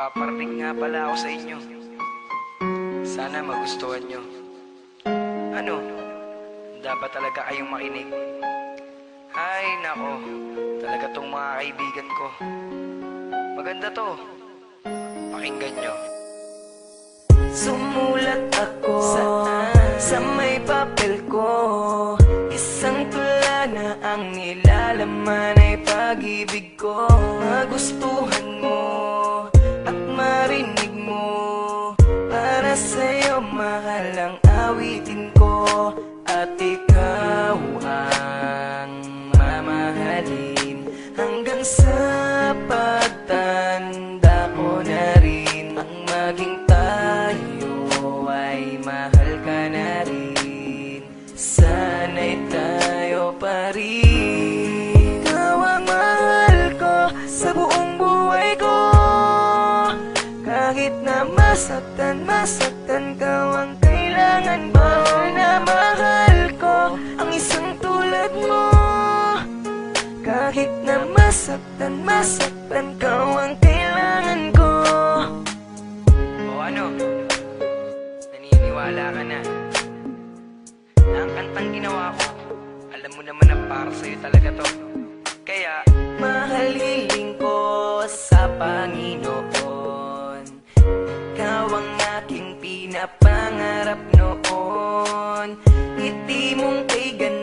paparating nga pala ako sa inyo. Sana magustuhan nyo. Ano? Dapat talaga kayong makinig. Ay, nako. Talaga tong mga kaibigan ko. Maganda to. Pakinggan nyo. Sumulat ako sa may papel ko Isang tula na ang nilalaman ay pag-ibig ko Magustuhan maging tayo ay mahal ka na rin. Sana'y tayo pa rin. Ikaw ang mahal ko sa buong buhay ko. Kahit na masaktan, masaktan ka ang kailangan mo Na mahal ko ang isang tulad mo? Kahit na masaktan, masaktan ka ang kailangan ko ano? Naniniwala ka na. Na ang kantang ginawa ko Alam mo naman na para sa'yo talaga to. Kaya Mahalilin ko sa Panginoon. Ikaw ang aking pinapangarap noon. Ngiti mong kay ganda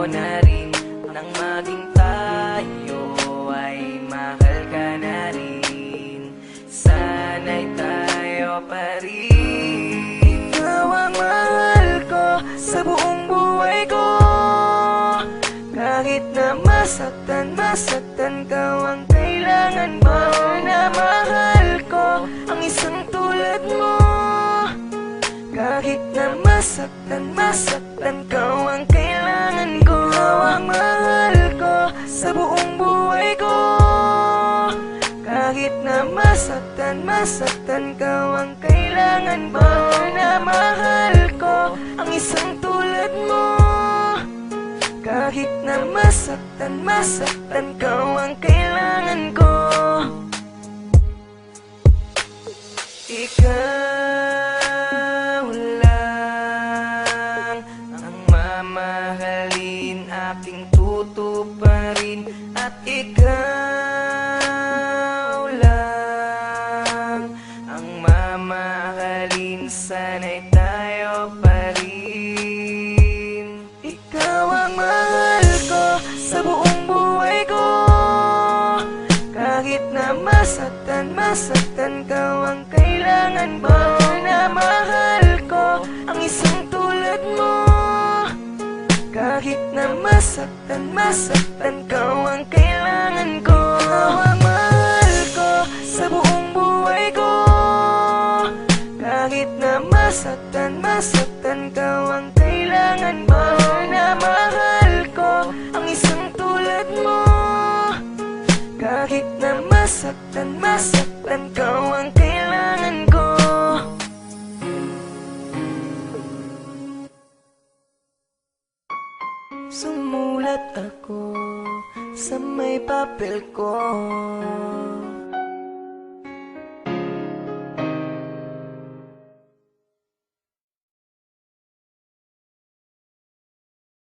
ko na rin. Nang maging tayo ay mahal ka na rin. Sana'y tayo pa rin. Ikaw ang mahal ko sa buong buhay ko. Kahit na masaktan, masaktan ka ang kailangan mo Na mahal ko ang isang tulad mo? Kahit na masaktan, masaktan ka masaktan, masaktan ka ang kailangan mo Na mahal ko ang isang tulad mo. Kahit na masaktan, masaktan ka ang kailangan ko. Ikaw lang ang mamahalin aking tutuparin. At ikaw mamahalin Sana'y tayo pa rin. Ikaw ang mahal ko sa buong buhay ko. Kahit na masaktan, masaktan ka ang kailangan mo. Na mahal ko ang isang tulad mo. Kahit na masaktan, masaktan ka ang masaktan, masaktan ka ang kailangan mo Na mahal ko ang isang tulad mo. Kahit na masaktan, masaktan ka ang kailangan ko. Sumulat ako sa may papel ko